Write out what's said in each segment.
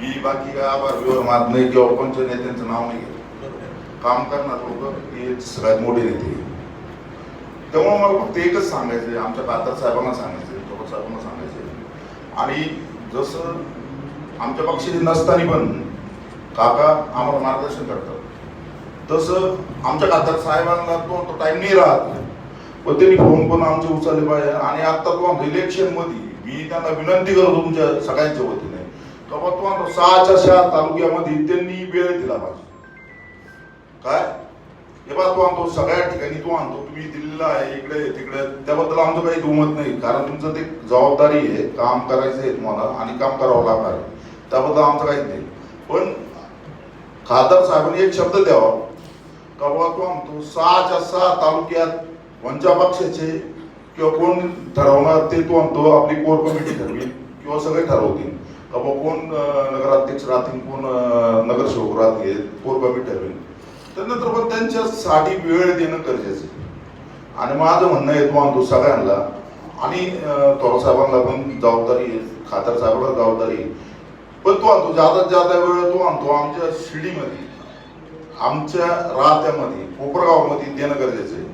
मी बाकी काय आभार. विवर मात नाही किंवा कोणत्या नेत्यांचं नाव नाही घेत. काम करणार लोक हे सगळ्यात मोठे नेते त्यामुळे मला फक्त एकच सांगायचं आमच्या खासदार साहेबांना सांगायचं थोडं साहेबांना सांगायचं आणि जसं आमच्या पक्षाचे नसताना पण काका आम्हाला मार्गदर्शन करतात. तसं आमच्या खासदार साहेबांना तो तो टाइम नाही राहत. पण त्यांनी फोन पण आमचे उचलले पाहिजे. आणि आता तो आमच्या इलेक्शनमध्ये मी त्यांना विनंती करतो तुमच्या सगळ्यांच्या वतीने. का बा सहाच्या सहा तालुक्यामध्ये त्यांनी वेळ दिला पाहिजे. काय? हे बा तो आणतो सगळ्या ठिकाणी तो आणतो. तुम्ही दिल्लीला आहे इकडे तिकडे. त्याबद्दल आमचं काही दुमत नाही कारण तुमचं ते जबाबदारी आहे काम करायचं आहे तुम्हाला आणि काम करावं लागणार आहे. त्याबद्दल आमचं काहीच नाही. पण खासदार साहेबांनी एक शब्द द्यावा. का बाबा तो आणतो सहाच्या सहा तालुक्यात वंचा पक्षाचे किंवा कोण ठरवणार ते तो आणतो आपली कोर कमिटी ठरवी किंवा सगळे ठरवतील. का बाबा कोण नगराध्यक्ष राहतील कोण नगरसेवक राहतील कोर कमिटी ठरवेल त्यानंतर पण त्यांच्यासाठी वेळ देणं गरजेचं आहे. आणि माझं म्हणणं आहे तो आणतो सगळ्यांना आणि अं, साहेबांना पण जबाबदारी आहे खासदार साहेबांना जबाबदारी आहे. पण तो आणतो जादा जादा वेळ तो आणतो आमच्या शिडीमध्ये आमच्या राहत्यामध्ये कोपरगावमध्ये देणं गरजेचं आहे.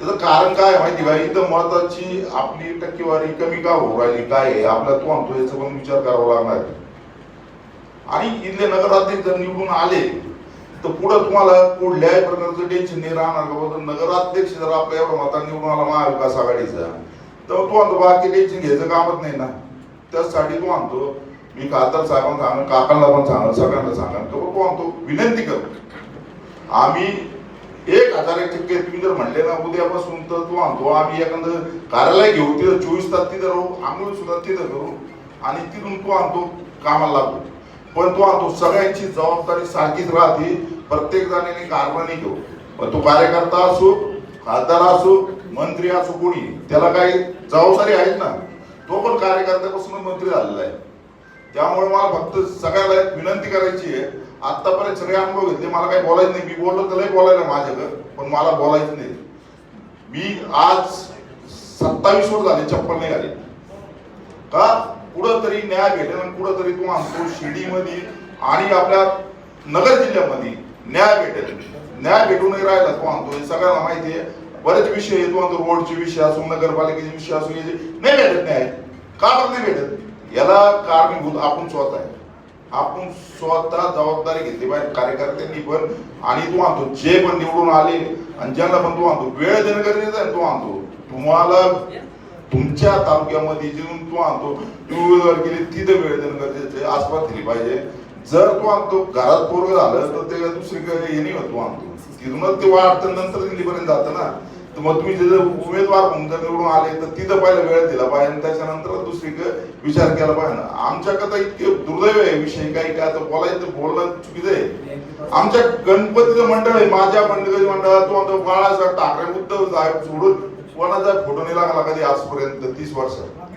त्याचं कारण काय माहिती का? इथं मताची आपली टक्केवारी कमी का होऊ राहिली? काय आहे? आपला तो आणतो याचा पण विचार करावा लागणार आहे. आणि इथले नगराध्यक्ष जर निवडून आले तर पुढं तुम्हाला कुठल्याही प्रकारचं टेन्शन नाही राहणार का? तर नगराध्यक्ष जर आपल्या एवढा मता निवडून आला महाविकास आघाडीचा तर तो आणतो बाकी टेन्शन घ्यायचं कामच नाही ना. त्यासाठी तो आणतो मी खासदार साहेबांना सांगेन काकांना पण सांगणार सगळ्यांना सांगणार तर तो आणतो विनंती करतो. आम्ही एक हजार एक टक्के तुम्ही जर म्हणले ना उद्यापासून तर तो आणतो आम्ही एखादं कार्यालय घेऊ तिथं चोवीस तास तिथं राहू आंघोळ सुद्धा तिथं करू आणि तिथून तो आणतो कामाला लागतो पण तो आणतो सगळ्यांची जबाबदारी सारखीच राहते प्रत्येक जणांनी कारभारी घेऊ. पण तो कार्यकर्ता असो खासदार असो मंत्री असो कोणी त्याला काही जबाबदारी आहेत ना. तो पण कार्यकर्त्यापासून मंत्री झालेला आहे. त्यामुळे मला फक्त सगळ्याला विनंती करायची आहे आतापर्यंत सगळे अनुभव घेतले. मला काही बोलायचं नाही. मी बोललो लई बोलायला माझ्याकडं पण मला बोलायचं नाही. मी आज सत्तावीस वर झाले चप्पल नाही घाली का? कुठंतरी न्याय भेटेल कुठंतरी कुठं तरी तो आणतो शिर्डीमध्ये आणि आपल्या नगर जिल्ह्यामध्ये न्याय भेटेल. न्याय भेटूनही राहिला तो आणतो हे सगळ्यांना माहिती आहे. बरेच विषय आहे तो आणतो रोडचे विषय असो नगरपालिकेचे विषय असो याचे नाही भेटत न्याय. का बरं नाही भेटत? याला कारणीभूत आपण स्वतः आहे. आपण स्वतः जबाबदारी घेतली पाहिजे कार्यकर्त्यांनी पण आणि तू आणतो जे पण निवडून आले आणि ज्यांना पण तू आणतो वेळ देणं गरजेचं आहे तू आणतो तुम्हाला तुमच्या तालुक्यामध्ये जिथून तो आणतो टू व्हीलर गेली तिथं वेळ देणं गरजेचं आहे आसपास दिली पाहिजे. जर तू आणतो घरात पोरग झालं तर ते दुसरीकडे हे नाही होत तो आणतो तिथूनच ते वाढतं नंतर दिल्लीपर्यंत जातं ना. मग तुम्ही जर उमेदवार म्हणून जर निवडून आले तर तिथं पहिला वेळ दिला पाहिजे त्याच्यानंतर दुसरीकडे विचार केला पाहिजे ना. आमच्याकडे इतके दुर्दैव आहे विषय काही काय तर बोलायचं बोलणं चुकीचं आहे. आमच्या गणपतीचं मंडळ आहे माझ्या मंडळी मंडळात तो म्हणतो बाळासाहेब ठाकरे उद्धव साहेब सोडून कोणाचा फोटो नाही लागला कधी आजपर्यंत तीस वर्षात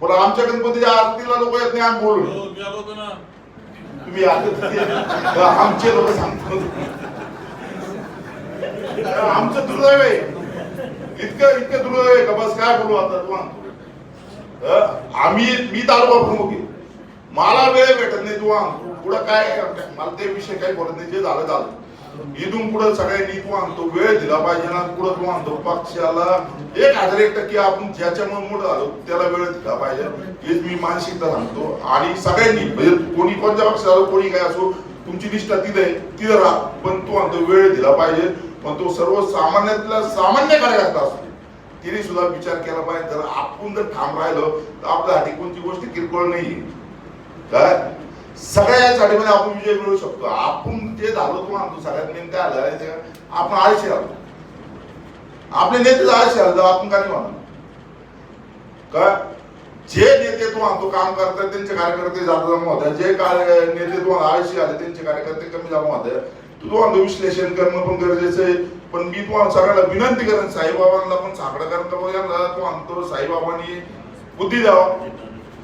पण आमच्या गणपतीच्या आरतीला लोक येत नाही आम्ही बोलून हो, तुम्ही आमचे लोक सांगतो आमचं दुर्दैव आहे. इतकं इतकं दुर्दैव आहे का बस काय बोलू आता तू आम्ही मी तालुका प्रमुख आहे मला वेळ भेटत नाही तू आणतो पुढं काय मला ते विषय काही बोलत नाही जे झालं झालं. इथून पुढे सगळ्यांनी तू आणतो वेळ दिला पाहिजे ना पुढे तू आणतो पक्षाला एक हजार एक टक्के आपण ज्याच्यामुळे मोठं झालो त्याला वेळ दिला पाहिजे. हेच मी मानसिकता सांगतो. आणि सगळ्यांनी म्हणजे कोणी कोणत्या पक्षाला कोणी काय असो तुमची निष्ठा तिथे आहे तिथं राहा. पण तू आणतो वेळ दिला पाहिजे. पण तो सर्व सामान्यातला सामान्य कार्यकर्ता असतो. तिने सुद्धा विचार केला पाहिजे जर आपण जर ठाम राहिलो तर आपल्यासाठी कोणती गोष्ट किरकोळ नाही काय सगळ्यासाठी मध्ये आपण विजय मिळवू शकतो. आपण ते झालो तो म्हणतो सगळ्यात मेन काय आलं आपण आळशी आलो आपले नेते आळशी आलो तर आपण काय म्हणतो काय का जे नेते तो आणतो काम करतात त्यांचे कार्यकर्ते जाता जमा होतात जे कार्य नेते तो आळशी आले त्यांचे कार्यकर्ते कमी जमा होतात तू तो विश्लेषण करणं पण गरजेचं आहे. पण मी तू सगळ्याला विनंती करेन साईबाबांना पण साकडं करणं यांना तो आणतो साईबाबांनी बुद्धी द्यावा.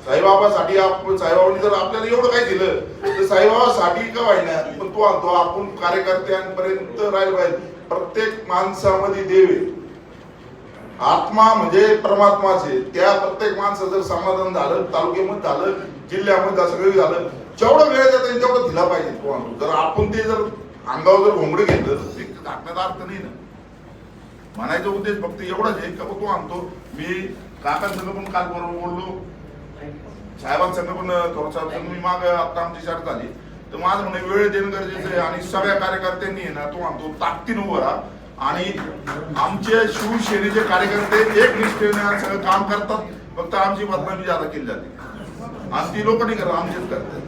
साईबाबासाठी आपण साईबाबांनी जर आपल्याला एवढं काय दिलं तर साईबाबासाठी का व्हायना पण तो आणतो आपण कार्यकर्त्यांपर्यंत राहिलं पाहिजे. प्रत्येक माणसामध्ये देव आहे. आत्मा म्हणजे परमात्माचे त्या प्रत्येक माणसं जर समाधान झालं तालुक्यामध्ये झालं जिल्ह्यामध्ये सगळं झालं जेवढं वेळ देता येईल तेवढं दिला पाहिजे तो आणतो जर आपण ते जर अंगावर जर घोंगडे घेतलं तर ते टाकण्याचा अर्थ नाही ना. म्हणायचा उद्देश फक्त एवढाच आहे का तो आणतो. मी काकांसंग पण काल बरोबर बोललो. साहेबांसंग पण थोडं मी माग आता आमची चर्चा झाली. तर माझं म्हणे वेळ देणं गरजेचं आहे. आणि सगळ्या कार्यकर्त्यांनी आहे ना तो आणतो. ताकदीनं उभं राहा. आणि आमचे शिवसेनेचे कार्यकर्ते एक निष्ठेने सगळं काम करतात. फक्त आमची बदनामी जादा केली जाते. आणि ती लोक नाही करत आमचेच करतात.